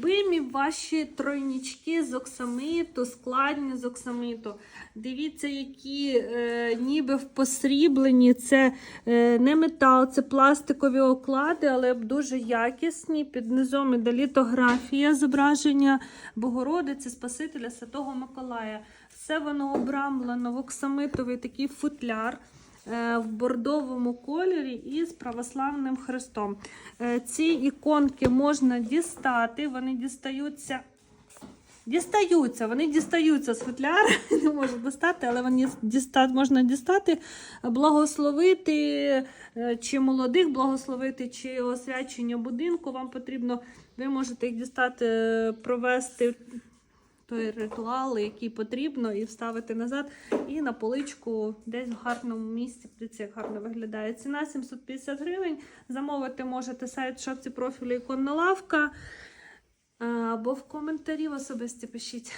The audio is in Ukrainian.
Любимі ваші тройнічки з оксамиту, складні з оксамиту. Дивіться, які е, ніби посріблені. Це е, не метал, це пластикові оклади, але дуже якісні. Під низом іде літографія зображення Богородиці, Спасителя Святого Миколая. Все воно обрамлено в оксамитовий такий футляр в бордовому кольорі із православним хрестом. Е, Ці іконки можна дістати, вони дістаються. Дістаються, вони дістаються з футляра, не можу достати, але вони діста, можна дістати, благословити е, чи молодих благословити, чи освячення будинку. Вам потрібно, ви можете їх дістати, е, провести той ритуал, який потрібно, і вставити назад, і на поличку десь в гарному місці. Дивіться, як гарно виглядає. Ціна 750 гривень. Замовити можете сайт шапці профілю іконна лавка. Або в коментарі особисті пишіть.